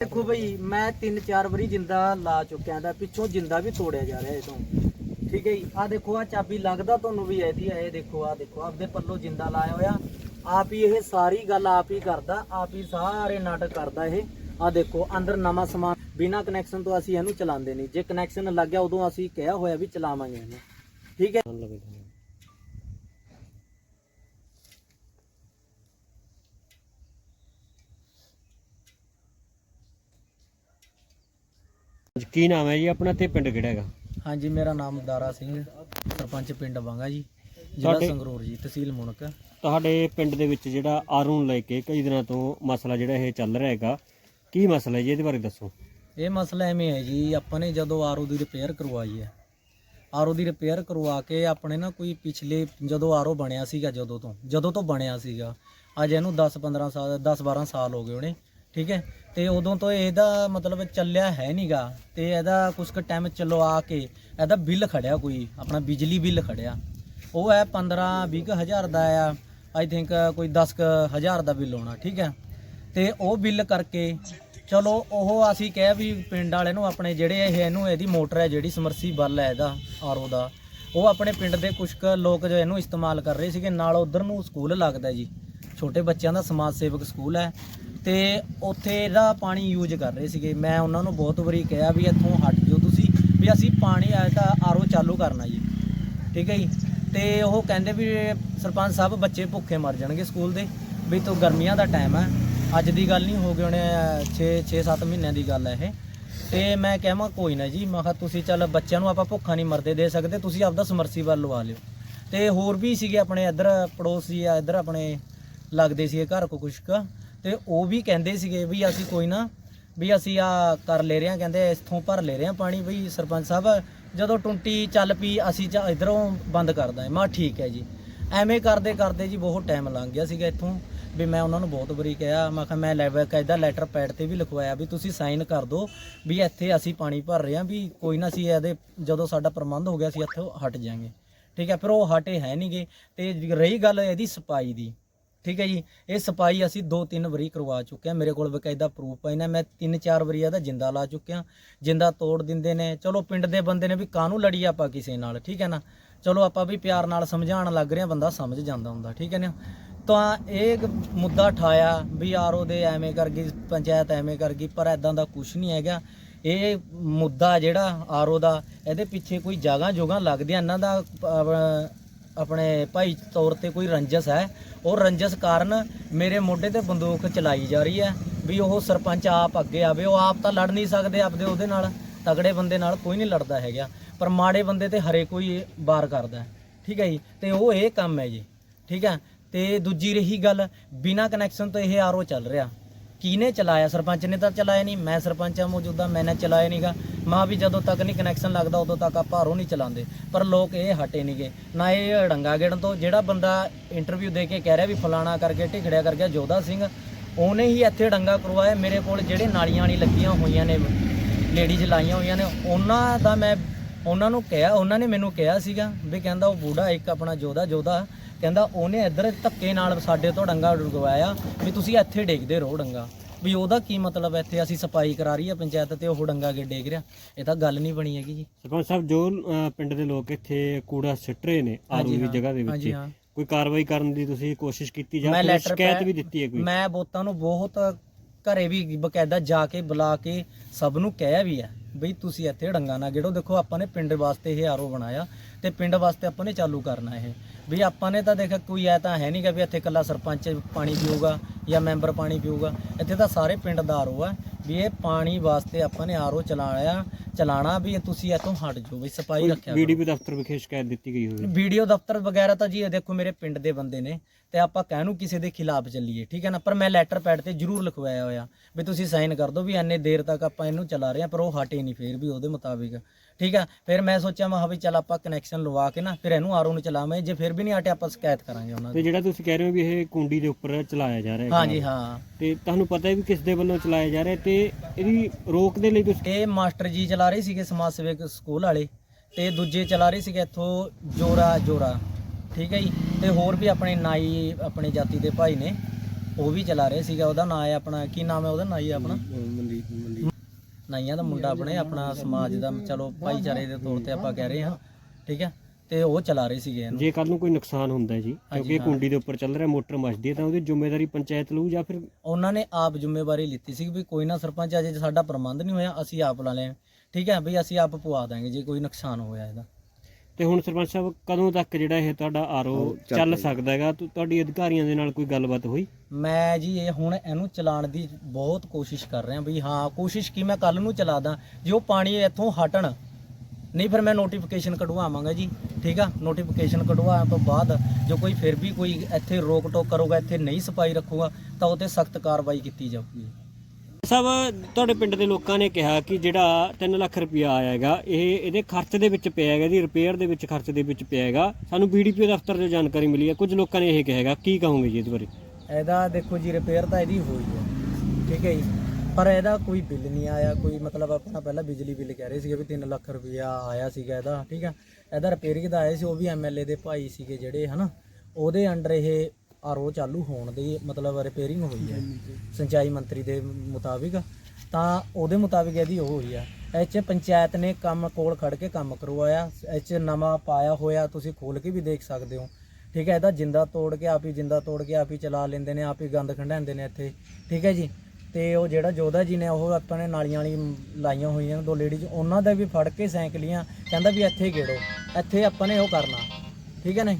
ਦੇਖੋ ਬਈ, ਮੈਂ ਤਿੰਨ ਚਾਰ ਵਾਰੀ ਜਿੰਦਾ ਲਾ ਚੁੱਕਿਆ ਦਾ ਪਿੱਛੋਂ ਜਿੰਦਾ ਵੀ ਤੋੜਿਆ ਜਾ ਰਿਹਾ ਇਹ ਠੀਕ ਹੈ ਜੀ? ਆ ਦੇਖੋ ਆ ਚਾਬੀ ਲੱਗਦਾ ਤੁਹਾਨੂੰ ਵੀ ਇਹਦੀ ਹੈ ਇਹ ਦੇਖੋ ਆ ਦੇਖੋ, ਆਪਦੇ ਪੱਲੋ ਜਿੰਦਾ ਲਾਇਆ ਹੋਇਆ। ਆਪ ਹੀ ਇਹ ਸਾਰੀ ਗੱਲ ਆਪ ਹੀ ਕਰਦਾ, ਆਪ ਹੀ ਸਾਰੇ ਨਾਟਕ ਕਰਦਾ ਇਹ। ਆ ਦੇਖੋ, ਅੰਦਰ ਨਵਾਂ ਸਮਾਨ, ਬਿਨਾ ਕਨੈਕਸ਼ਨ ਤੋਂ ਅਸੀਂ ਇਹਨੂੰ ਚਲਾਉਂਦੇ ਨਹੀਂ। ਜੇ ਕਨੈਕਸ਼ਨ ਲੱਗ ਗਿਆ, ਉਦੋਂ ਅਸੀਂ ਕਿਹਾ ਹੋਇਆ ਵੀ ਚਲਾਵਾਂਗੇ ਇਹਨੂੰ। ਠੀਕ ਹੈ? ਕੀ ਨਾਮ ਹੈ ਜੀ? ਆਪਣਾ ਤੇ ਪਿੰਡ ਕਿਹੜਾ ਹੈਗਾ? ਹਾਂਜੀ ਮੇਰਾ ਨਾਮ ਦਾਰਾ ਸਿੰਘ ਸਰਪੰਚ ਪਿੰਡ ਵਾਂਗਾ ਜੀ ਜ਼ਿਲ੍ਹਾ ਤੁਹਾਡੇ- ਸੰਗਰੂਰ ਜੀ ਤਹਿਸੀਲ ਮੁਣਕ ਤੁਹਾਡੇ ਪਿੰਡ ਦੇ ਵਿੱਚ ਜਿਹੜਾ ਆਰੂ ਨੂੰ ਲੈ ਕੇ ਕਈ ਦਿਨਾਂ ਤੋਂ ਮਸਲਾ ਜਿਹੜਾ ਇਹ ਚੱਲ ਰਿਹਾ ਹੈਗਾ ਕੀ ਮਸਲਾ ਹੈ ਜੀ? ਇਹਦੇ ਬਾਰੇ ਦੱਸੋ। ਇਹ ਮਸਲਾ ਐਵੇਂ ਹੈ ਜੀ ਆਪਾਂ ਨੇ ਜਦੋਂ ਆਰਓ ਦੀ ਰਿਪੇਅਰ ਕਰਵਾਈ ਹੈ। ਆਰਓ ਦੀ ਰਿਪੇਅਰ ਕਰਵਾ ਕੇ ਆਪਣੇ ਨਾ ਕੋਈ ਪਿਛਲੇ ਜਦੋਂ ਆਰਓ ਬਣਿਆ ਸੀਗਾ ਜਦੋਂ ਤੋਂ ਜਦੋਂ ਤੋਂ ਬਣਿਆ ਸੀਗਾ ਅੱਜ ਇਹਨੂੰ 10 15 ਸਾਲ 10 12 ਸਾਲ ਹੋ ਗਏ ਹੋਣੇ ਠੀਕ ਹੈ? ਤੇ ਉਦੋਂ ਤੋਂ ਇਹਦਾ ਮਤਲਬ ਚੱਲਿਆ ਹੈ ਨਹੀਂਗਾ ਤੇ ਇਹਦਾ ਕੁਝ ਕੁ ਟਾਈਮ ਚਲਵਾ ਕੇ ਇਹਦਾ ਬਿੱਲ ਖੜਿਆ ਕੋਈ, ਆਪਣਾ ਬਿਜਲੀ ਬਿੱਲ ਖੜਿਆ। ਉਹ ਹੈ 15 20 ਕੁ ਹਜ਼ਾਰ ਦਾ ਆ। ਆਈ ਥਿੰਕ ਕੋਈ 10 ਕੁ ਹਜ਼ਾਰ ਦਾ ਬਿੱਲ ਹੋਣਾ, ਠੀਕ ਹੈ? ਤੇ ਉਹ ਬਿੱਲ ਕਰਕੇ ਚਲੋ ਉਹ ਅਸੀਂ ਕਹਿ ਵੀ ਪਿੰਡ ਵਾਲੇ ਨੂੰ ਆਪਣੇ ਜਿਹੜੇ ਇਹ ਇਹਨੂੰ ਇਹਦੀ ਮੋਟਰ ਹੈ, ਜਿਹੜੀ ਸਮਰਸੀਬਲ ਹੈ ਇਹਦਾ, ਆਰਓ ਦਾ, ਉਹ ਆਪਣੇ ਪਿੰਡ ਦੇ ਕੁਝ ਕੁ ਲੋਕ ਜੋ ਇਹਨੂੰ ਇਸਤੇਮਾਲ ਕਰ ਰਹੇ ਸੀਗੇ। ਨਾਲ ਉਧਰ ਨੂੰ ਸਕੂਲ ਲੱਗਦਾ ਜੀ। ਛੋਟੇ ਬੱਚਿਆਂ ਦਾ ਸਮਾਜ ਸੇਵਕ ਸਕੂਲ ਹੈ। ਤੇ ਉੱਥੇ ਇਹਦਾ ਪਾਣੀ ਯੂਜ਼ ਕਰ ਰਹੇ ਸੀਗੇ। ਮੈਂ ਉਹਨਾਂ ਨੂੰ ਬਹੁਤ ਵਾਰੀ ਕਿਹਾ ਵੀ ਇੱਥੋਂ ਹਟ ਜਾਓ ਤੁਸੀਂ, ਵੀ ਅਸੀਂ ਪਾਣੀ ਆਇਆ ਤਾਂ ਆਰਓ ਚਾਲੂ ਕਰਨਾ ਜੀ। ਠੀਕ ਹੈ ਜੀ? ਤੇ ਉਹ ਕਹਿੰਦੇ ਵੀ ਸਰਪੰਚ ਸਾਹਿਬ ਬੱਚੇ ਭੁੱਖੇ ਮਰ ਜਾਣਗੇ ਸਕੂਲ ਦੇ, ਵੀ ਤੋਂ ਗਰਮੀਆਂ ਦਾ ਟਾਈਮ ਹੈ। ਅੱਜ ਦੀ ਗੱਲ ਨਹੀਂ, ਹੋ ਗਈ ਉਹਨੇ 6 6 7 ਮਹੀਨਿਆਂ ਦੀ ਗੱਲ ਹੈ ਇਹ। ਤੇ ਮੈਂ ਕਹਾਂ ਕੋਈ ਨਾ ਜੀ, ਮੈਂ ਕਿਹਾ, ਤੁਸੀਂ ਚੱਲ ਬੱਚਿਆਂ ਨੂੰ ਆਪਾਂ ਭੁੱਖਾ ਨਹੀਂ ਮਰਦੇ ਦੇ ਸਕਦੇ, ਤੁਸੀਂ ਆਪਦਾ ਸਮਰਸੀਬਲ ਲਵਾ ਲਿਓ। ਤੇ ਹੋਰ ਵੀ ਸੀਗੇ ਆਪਣੇ ਇੱਧਰ ਪੜੋਸੀ ਆ ਇੱਧਰ ਆਪਣੇ ਲੱਗਦੇ ਸੀਗੇ ਘਰ ਕੋ ਕੁਛ ਕੁ। ਤੇ ਉਹ ਵੀ ਕਹਿੰਦੇ ਸੀਗੇ ਵੀ ਅਸੀਂ ਕੋਈ ਨਾ, ਵੀ ਅਸੀਂ ਆ ਕਰ ਲੈ ਰਹੇ ਹਾਂ, ਕਹਿੰਦੇ ਇੱਥੋਂ ਭਰ ਲੈ ਰਹੇ ਹਾਂ ਪਾਣੀ, ਵੀ ਸਰਪੰਚ ਸਾਹਿਬ, ਜਦੋਂ ਟੁੰਟੀ ਚੱਲ ਪਈ, ਅਸੀਂ ਚ ਇਧਰੋਂ ਬੰਦ ਕਰਦਾ ਮੈਂ ਠੀਕ ਹੈ ਜੀ। ਐਵੇਂ ਕਰਦੇ ਕਰਦੇ ਜੀ ਬਹੁਤ ਟਾਈਮ ਲੰਘ ਗਿਆ ਸੀਗਾ ਇੱਥੋਂ, ਵੀ ਮੈਂ ਉਹਨਾਂ ਨੂੰ ਬਹੁਤ ਵਾਰੀ ਕਿਹਾ, ਮੈਂ ਕਿਹਾ ਮੈਂ ਲੈਵਲ ਕਾਇਦਾ ਲੈਟਰ ਪੈਡ ਤੇ ਵੀ ਲਿਖਵਾਇਆ ਵੀ ਤੁਸੀਂ ਸਾਈਨ ਕਰ ਦਿਓ ਵੀ ਇੱਥੇ ਅਸੀਂ ਪਾਣੀ ਭਰ ਰਹੇ ਹਾਂ, ਵੀ ਕੋਈ ਨਾ ਅਸੀਂ ਇਹਦੇ ਜਦੋਂ ਸਾਡਾ ਪ੍ਰਬੰਧ ਹੋ ਗਿਆ, ਅਸੀਂ ਇੱਥੋਂ ਹਟ ਜਾਾਂਗੇ ਠੀਕ ਹੈ, ਫਿਰ ਉਹ ਹਟੇ ਹੈ ਨਹੀਂਗੇ ਤੇ ਰਹੀ ਗੱਲ ਇਹਦੀ ਸਪਾਈ ਦੀ। ਠੀਕ ਹੈ ਜੀ, ਇਹ ਸਪਾਈ ਅਸੀਂ ਦੋ ਤਿੰਨ ਵਾਰੀ ਕਰਵਾ ਚੁੱਕੇ ਹਾਂ। ਮੇਰੇ ਕੋਲ ਬਕਾਇਦਾ ਪ੍ਰੂਫ ਪਏ ਨੇ ਮੈਂ ਤਿੰਨ ਚਾਰ ਵਾਰੀ ਇਹਦਾ ਜਿੰਦਾ ਲਾ ਚੁੱਕਿਆ ਜਿੰਦਾ ਤੋੜ ਦਿੰਦੇ ਨੇ। ਚਲੋ ਪਿੰਡ ਦੇ ਬੰਦੇ ਨੇ ਵੀ ਕਾਹਨੂੰ ਲੜੀ ਆਪਾਂ ਕਿਸੇ ਨਾਲ, ਠੀਕ ਹੈ ਨਾ? ਚਲੋ ਆਪਾਂ ਵੀ ਪਿਆਰ ਨਾਲ ਸਮਝਾਉਣ ਲੱਗ ਰਹੇ ਹਾਂ, ਬੰਦਾ ਸਮਝ ਜਾਂਦਾ ਹੁੰਦਾ, ਠੀਕ ਹੈ ਨਾ? ਤਾਂ ਇਹ ਮੁੱਦਾ ਠਾਇਆ ਵੀ ਆਰਓ ਦੇ ਐਵੇਂ ਕਰ ਗਈ, ਪੰਚਾਇਤ ਐਵੇਂ ਕਰ ਗਈ, ਪਰ ਐਦਾਂ ਦਾ ਕੁਝ ਨਹੀਂ ਹੈਗਾ। ਇਹ ਮੁੱਦਾ ਜਿਹੜਾ ਆਰਓ ਦਾ, ਇਹਦੇ ਪਿੱਛੇ ਕੋਈ ਜਗ੍ਹਾ ਜੋਗਾ ਲੱਗਦੀਆਂ, ਇਹਨਾਂ ਦਾ ਆਪਣੇ ਭਾਈ ਤੌਰ ਤੇ ਕੋਈ ਰੰਜਸ ਹੈ। ਉਹ ਰੰਜਸ ਕਾਰਨ ਮੇਰੇ ਮੋਢੇ ਤੇ ਬੰਦੂਕ ਚਲਾਈ ਜਾ ਰਹੀ ਹੈ ਵੀ ਉਹ ਸਰਪੰਚ ਆਪ ਅੱਗੇ ਆਵੇ। ਉਹ ਆਪ ਤਾਂ ਲੜ ਨਹੀਂ ਸਕਦੇ ਆਪਦੇ ਉਹਦੇ ਨਾਲ। ਤਗੜੇ ਬੰਦੇ ਨਾਲ ਕੋਈ ਨਹੀਂ ਲੜਦਾ ਹੈਗਾ। ਪਰ ਮਾੜੇ ਬੰਦੇ ਤੇ ਹਰੇ ਕੋਈ ਵਾਰ ਕਰਦਾ ਠੀਕ ਹੈ ਜੀ? ਤੇ ਉਹ ਇਹ ਕੰਮ ਹੈ ਜੀ। ਠੀਕ ਹੈ? ਤੇ ਦੂਜੀ ਰਹੀ ਗੱਲ, ਬਿਨਾ ਕਨੈਕਸ਼ਨ ਤੋਂ ਇਹ ਆਰਓ ਚੱਲ ਰਿਹਾ। ਕਿਹਨੇ ਚਲਾਇਆ? ਸਰਪੰਚ ਨੇ ਤਾਂ ਚਲਾਇਆ ਨਹੀਂ। ਮੈਂ ਸਰਪੰਚ ਆ ਮੌਜੂਦਾ ਮੈਨੇ ਚਲਾਇਆ ਨਹੀਂਗਾ। ਮਾਂ ਵੀ ਜਦੋਂ ਤੱਕ ਨਹੀਂ ਕਨੈਕਸ਼ਨ ਲੱਗਦਾ, ਉਦੋਂ ਤੱਕ ਆਪਾਂ ਹਰੋਂ ਨਹੀਂ ਚਲਾਉਂਦੇ। ਪਰ ਲੋਕ ਇਹ ਹਟੇ ਨਹੀਂਗੇ। ਨਾ ਇਹ ਡੰਗਾ ਗੇੜਨ ਤੋਂ। ਜਿਹੜਾ ਬੰਦਾ ਇੰਟਰਵਿਊ ਦੇ ਕੇ ਕਹਿ ਰਿਹਾ ਵੀ ਫਲਾਣਾ ਕਰਕੇ ਢਿਖੜਿਆ ਕਰ ਗਿਆ ਜੋਧਾ ਸਿੰਘ, ਉਹਨੇ ਹੀ ਇੱਥੇ ਡੰਗਾ ਕਰਵਾਇਆ। ਮੇਰੇ ਕੋਲ ਜਿਹੜੇ ਨਾਲੀਆਂ ਵਾਲੀ ਲੱਗੀਆਂ ਹੋਈਆਂ ਨੇ ਲੇਡੀਜ਼ ਲਾਈਆਂ ਹੋਈਆਂ ਨੇ, ਉਹਨਾਂ ਦਾ ਮੈਂ, ਉਹਨਾਂ ਨੂੰ ਕਿਹਾ, ਉਹਨਾਂ ਨੇ ਮੈਨੂੰ ਕਿਹਾ ਸੀਗਾ ਵੀ ਕਹਿੰਦਾ ਉਹ ਬੂੜਾ ਇੱਕ ਆਪਣਾ ਜੋਧਾ ਜੋਧਾ। ਕਹਿੰਦਾ ਉਹਨੇ ਇੱਧਰ ਧੱਕੇ ਨਾਲ ਸਾਡੇ ਤੋਂ ਡੰਗਾ ਡੁਗਵਾਇਆ ਵੀ ਤੁਸੀਂ ਇੱਥੇ ਡੇਗਦੇ ਰਹੋ ਡੰਗਾ। ਵੀ ਉਹਦਾ ਕੀ ਮਤਲਬ ਹੈ ਇੱਥੇ ਅਸੀਂ ਸਫ਼ਾਈ ਕਰਾ ਰਹੀ ਹੈ ਪੰਚਾਇਤ ਤੇ ਉਹ ਡੰਗਾ ਕੇ ਡੇਗ ਰਿਹਾ। ਇਹ ਤਾਂ ਗੱਲ ਨਹੀਂ ਬਣੀ ਹੈਗੀ ਜੀ। ਸਰਪੰਚ ਸਾਹਿਬ ਜੋ ਪਿੰਡ ਦੇ ਲੋਕ ਇੱਥੇ ਕੂੜਾ ਸਿੱਟ ਰਹੇ ਨੇ ਆਰੂ ਹਾਂਜੀ, ਦੀ ਹਾਂ। ਜਗ੍ਹਾ ਦੇ ਵਿੱਚ ਹਾਂਜੀ, ਹਾਂ। ਕੋਈ ਕਾਰਵਾਈ ਕਰਨ ਦੀ ਤੁਸੀਂ ਕੋਸ਼ਿਸ਼ ਕੀਤੀ ਜਾਂ ਮੈਂ ਕੋਈ ਲੈਟਰ ਸ਼ਿਕਾਇਤ ਵੀ ਦਿੱਤੀ ਹੈ ਕੋਈ? ਮੈਂ ਬੋਤਾਂ ਨੂੰ ਬਹੁਤ ਘਰੇ ਵੀ ਬਕਾਇਦਾ ਜਾ ਕੇ ਬੁਲਾ ਕੇ ਸਭ ਨੂੰ ਕਹਿਆ ਵੀ ਹੈ ਬਈ ਤੁਸੀਂ ਇੱਥੇ ਡੰਗਾ ਨਾ ਗੇੜੋ। ਦੇਖੋ ਆਪਾਂ ਨੇ ਪਿੰਡ ਵਾਸਤੇ ਇਹ ਆਰੋ ਬਣਾਇਆ ਤੇ ਪਿੰਡ ਵਾਸਤੇ ਆਪਾਂ ਨੇ ਚਾਲੂ ਕਰਨਾ ਇਹ। ਵੀ ਆਪਾਂ ਨੇ ਤਾਂ ਦੇਖ ਕੋਈ ਐ ਤਾਂ ਹੈ ਨਹੀਂਗਾ ਵੀ ਇੱਥੇ ਇਕੱਲਾ ਸਰਪੰਚ ਪਾਣੀ ਪੀਊਗਾ ਜਾਂ ਮੈਂਬਰ ਪਾਣੀ ਪੀਊਗਾ। ਇੱਥੇ ਤਾਂ ਸਾਰੇ ਪਿੰਡ ਦਾ ਆਰੋ ਆ ਵੀ ਇਹ ਪਾਣੀ ਵਾਸਤੇ ਆਪਾਂ ਨੇ ਆਰੋ ਚਲਾਇਆ ਚਲਾਣਾ ਵੀ ਤੁਸੀਂ ਇੱਥੋਂ ਹਟ ਜਾਓ ਵੀ ਸਫ਼ਾਈ ਰੱਖਿਆ ਬੀਡੀਪੀ ਦਫ਼ਤਰ ਵਿਖੇ ਸ਼ਿਕਾਇਤ ਦਿੱਤੀ ਗਈ ਹੋਵੇ। ਵੀਡੀਓ ਦਫ਼ਤਰ ਵਗੈਰਾ ਤਾਂ ਜੀ ਇਹ ਦੇਖੋ ਮੇਰੇ ਪਿੰਡ ਦੇ ਬੰਦੇ ਨੇ ਤੇ ਆਪਾਂ ਕਹਿਨੂੰ ਕਿਸੇ ਦੇ ਖਿਲਾਫ ਚੱਲੀਏ ਠੀਕ ਹੈ ਨਾ? ਪਰ ਮੈਂ ਲੈਟਰ ਪੈਡ ਤੇ ਜ਼ਰੂਰ ਲਿਖਵਾਇਆ ਹੋਇਆ ਵੀ ਤੁਸੀਂ ਸਾਈਨ ਕਰ ਦਿਓ ਵੀ ਐਨੇ ਦੇਰ ਤੱਕ ਆਪਾਂ ਇਹਨੂੰ ਚਲਾ ਰਹੇ ਹਾਂ ਪਰ ਉਹ ਹਟੇ ਨਹੀਂ ਫੇਰ ਵੀ ਉਹਦੇ ਮੁਤਾਬਿਕ। ਠੀਕ ਹੈ ਫਿਰ ਮੈਂ ਸੋਚਿਆ ਮੈਂ ਕਿਹਾ ਵੀ ਚੱਲ ਆਪਾਂ ਕਨੈਕਸ਼ਨ ਲਵਾ ਕੇ ਨਾ ਫਿਰ ਇਹਨੂੰ ਆਰਓ ਨੂੰ ਚਲਾਵਾਂਗੇ। ਜੇ ਫਿਰ ਵੀ ਨਹੀਂ ਹਟੇ ਆਪਾਂ ਸ਼ਿਕਾਇਤ ਕਰਾਂਗੇ ਉਹਨਾਂ ਤੇ ਦੀ। ਜਿਹੜਾ ਤੁਸੀਂ ਕਹਿ ਰਹੇ ਹੋ ਵੀ ਇਹ ਕੁੰਡੀ ਦੇ ਉੱਪਰ ਚਲਾਇਆ ਜਾ ਰਿਹਾ ਹੈ ਹਾਂਜੀ ਹਾਂ। ਤੇ ਤੁਹਾਨੂੰ ਪਤਾ ਹੈ ਵੀ ਕਿਸ ਦੇ ਵੱਲੋਂ ਚਲਾਇਆ ਜਾ ਰਿਹਾ ਹੈ ਤੇ ਇਹਦੀ ਰੋਕ ਦੇ ਲਈ ਤੁਸੀਂ ਇਹ ਮਾਸਟਰ ਜੀ ਚਲਾ ਰਹੇ ਸੀਗੇ ਸਮਾਜ ਸੇਵਕ ਸਕੂਲ ਵਾਲੇ ਤੇ ਦੂਜੇ ਚਲਾ ਰਹੇ ਸੀਗੇ ਇੱਥੋਂ ਜੋਰਾ ਜੋਰਾ ਠੀਕ ਹੈ ਜੀ? ਤੇ ਹੋਰ ਵੀ ਆਪਣੇ ਨਾਈ ਆਪਣੇ ਜਾਤੀ ਦੇ ਭਾਈ ਨੇ ਉਹ ਵੀ ਚਲਾ ਰਹੇ ਸੀਗਾ। ਉਹਦਾ ਨਾਮ ਹੈ ਆਪਣਾ ਕੀ ਨਾਮ ਹੈ ਉਹਦਾ? ਨਾਈ ਆਪਣਾ? ਨਾਈਆਂ ਦਾ ਮੁੰਡਾ ਆਪਣੇ ਆਪਣਾ ਸਮਾਜ ਦਾ ਚਲੋ ਭਾਈਚਾਰੇ ਦੇ ਤੌਰ ਤੇ ਆਪਾਂ ਕਹਿ ਰਹੇ ਹਾਂ ਠੀਕ ਹੈ? ਤੇ ਉਹ ਚਲਾ ਰਹੇ ਸੀਗੇ ਇਹਨੂੰ। ਜੇ ਕੱਲ ਨੂੰ ਕੋਈ ਨੁਕਸਾਨ ਹੁੰਦਾ ਹੈ ਜੀ ਕਿਉਂਕਿ ਇਹ। ਕੁੰਡੀ ਦੇ ਉੱਪਰ ਚੱਲ ਰਿਹਾ ਮੋਟਰ ਮੱਚਦੀ ਹੈ ਤਾਂ ਉਹਦੀ ਜ਼ਿੰਮੇਵਾਰੀ ਪੰਚਾਇਤ ਲਊ ਜਾਂ ਫਿਰ ਉਹਨਾਂ ਨੇ ਆਪ ਜ਼ਿੰਮੇਵਾਰੀ ਲਿੱਤੀ ਸੀ ਵੀ ਕੋਈ ਨਾ ਸਰਪੰਚ ਅਜੇ ਸਾਡਾ ਪ੍ਰਬੰਧ ਨਹੀਂ ਹੋਇਆ ਅਸੀਂ ਆਪ ਲਾ ਲਿਆ ਠੀਕ ਹੈ ਵੀ ਅਸੀਂ ਆਪ ਪਵਾ ਦਾਂਗੇ ਜੇ ਕੋਈ ਨੁਕਸਾਨ ਹੋਇਆ ਇਹਦਾ। ਤੇ ਹੁਣ ਸਰਪੰਚ ਸਾਹਿਬ ਕਦੋਂ ਤੱਕ ਜਿਹੜਾ ਇਹ ਤੁਹਾਡਾ ਆਰਓ ਚੱਲ ਸਕਦਾ ਹੈਗਾ? ਤੁ- ਤੁਹਾਡੀ ਅਧਿਕਾਰੀਆਂ ਦੇ ਨਾਲ ਕੋਈ ਗੱਲਬਾਤ ਹੋਈ? ਮੈਂ ਜੀ ਇਹ ਹੁਣ ਇਹਨੂੰ ਚਲਾਉਣ ਦੀ ਬਹੁਤ ਕੋਸ਼ਿਸ਼ ਕਰ ਰਿਹਾ ਵੀ ਹਾਂ ਕੋਸ਼ਿਸ਼ ਕੀ ਮੈਂ ਕੱਲ ਨੂੰ ਚਲਾ ਦਾਂ। ਜੇ ਉਹ ਪਾਣੀ ਇੱਥੋਂ ਹਟਣ ਨਹੀਂ ਫਿਰ ਮੈਂ ਨੋਟੀਫਿਕੇਸ਼ਨ ਕਢਵਾਵਾਂਗਾ ਜੀ ਠੀਕ ਆ? ਨੋਟੀਫਿਕੇਸ਼ਨ ਕਢਵਾਉਣ ਤੋਂ ਬਾਅਦ ਜੋ ਕੋਈ ਫਿਰ ਵੀ ਕੋਈ ਇੱਥੇ ਰੋਕ ਟੋਕ ਕਰੂਗਾ ਇੱਥੇ ਨਹੀਂ ਸਫ਼ਾਈ ਰੱਖੂਗਾ ਤਾਂ ਉਹ ਤੇ ਸਖਤ ਕਾਰਵਾਈ ਕੀਤੀ ਜਾਊਗੀ। ਸਾਹਿਬ, ਤੁਹਾਡੇ ਪਿੰਡ ਦੇ ਲੋਕਾਂ ਨੇ ਕਿਹਾ ਕਿ ਜਿਹੜਾ 3 ਲੱਖ ਰੁਪਇਆ ਆਇਆ ਹੈਗਾ, ਇਹ ਇਹਦੇ ਖਰਚ ਦੇ ਵਿੱਚ ਪਿਆ ਹੈਗਾ ਜੀ ਰਿਪੇਅਰ ਦੇ ਵਿੱਚ ਖਰਚ ਦੇ ਵਿੱਚ ਪਿਆ ਹੈਗਾ। ਸਾਨੂੰ ਬੀਡੀਪੀਓ ਦਫ਼ਤਰ ਤੋਂ ਜਾਣਕਾਰੀ ਮਿਲੀ ਹੈ। ਕੁਝ ਲੋਕਾਂ ਨੇ ਇਹ ਕਿਹਾ ਹੈਗਾ। ਕੀ ਕਹੋਗੇ ਜੀ ਇਹਦੇ ਬਾਰੇ? ਇਹਦਾ ਦੇਖੋ ਜੀ ਰਿਪੇਅਰ ਤਾਂ ਇਹਦੀ ਹੋਈ ਹੈ। ਠੀਕ ਹੈ ਜੀ। ਪਰ ਇਹਦਾ ਕੋਈ ਬਿੱਲ ਨਹੀਂ ਆਇਆ। ਕੋਈ ਮਤਲਬ ਆਪਣਾ ਪਹਿਲਾਂ ਬਿਜਲੀ ਬਿੱਲ ਕਹਿ ਰਹੇ ਸੀਗੇ ਵੀ 3 ਲੱਖ ਰੁਪਇਆ ਆਇਆ ਸੀਗਾ ਇਹਦਾ। ਠੀਕ ਹੈ। ਇਹਦਾ ਰਿਪੇਅਰਿੰਗ ਦਾ ਆਇਆ ਸੀ, ਉਹ ਵੀ ਐਮਐਲਏ ਦੇ ਭਾਈ ਸੀਗੇ ਜਿਹੜੇ, ਹਨਾ? ਉਹਦੇ ਅੰਡਰ ਇਹ ਆਰਓ ਚਾਲੂ ਹੋਣ ਦੀ ਮਤਲਬ ਰਿਪੇਅਰਿੰਗ ਹੋਈ ਹੈ। ਸਿੰਚਾਈ ਮੰਤਰੀ ਦੇ ਮੁਤਾਬਿਕ। ਤਾਂ ਉਹਦੇ ਮੁਤਾਬਿਕ ਇਹਦੀ ਉਹ ਹੋਈ ਆ। ਇਹ 'ਚ ਪੰਚਾਇਤ ਨੇ ਕੰਮ ਕੋਲ ਖੜ ਕੇ ਕੰਮ ਕਰਵਾਇਆ। ਇਹ 'ਚ ਨਵਾਂ ਪਾਇਆ ਹੋਇਆ ਤੁਸੀਂ ਖੋਲ ਕੇ ਵੀ ਦੇਖ ਸਕਦੇ ਹੋ। ਠੀਕ ਹੈ ਇਹਦਾ ਜਿੰਦਾ ਤੋੜ ਕੇ ਆਪ ਹੀ ਜਿੰਦਾ ਤੋੜ ਕੇ ਆਪ ਹੀ ਚਲਾ ਲੈਂਦੇ ਨੇ ਆਪ ਹੀ ਗੰਦ ਖੰਡਾਉਂਦੇ ਨੇ ਇੱਥੇ। ਠੀਕ ਹੈ ਜੀ। ਤੇ ਉਹ ਜਿਹੜਾ ਜੋਧਾ ਜੀ ਨੇ ਉਹ ਆਪਾਂ ਨੇ ਨਾਲੀਆਂ ਵਾਲੀ ਲਾਈਆਂ ਹੋਈਆਂ ਨੇ ਦੋ ਲੇਡੀਜ਼ ਉਹਨਾਂ ਦਾ ਵੀ ਫੜ ਕੇ ਸਾਈਕਲੀਆਂ ਕਹਿੰਦਾ ਵੀ ਇੱਥੇ ਗੇੜੋ। ਇੱਥੇ ਆਪਾਂ ਨੇ ਉਹ ਕਰਨਾ। ਠੀਕ ਹੈ ਨਾ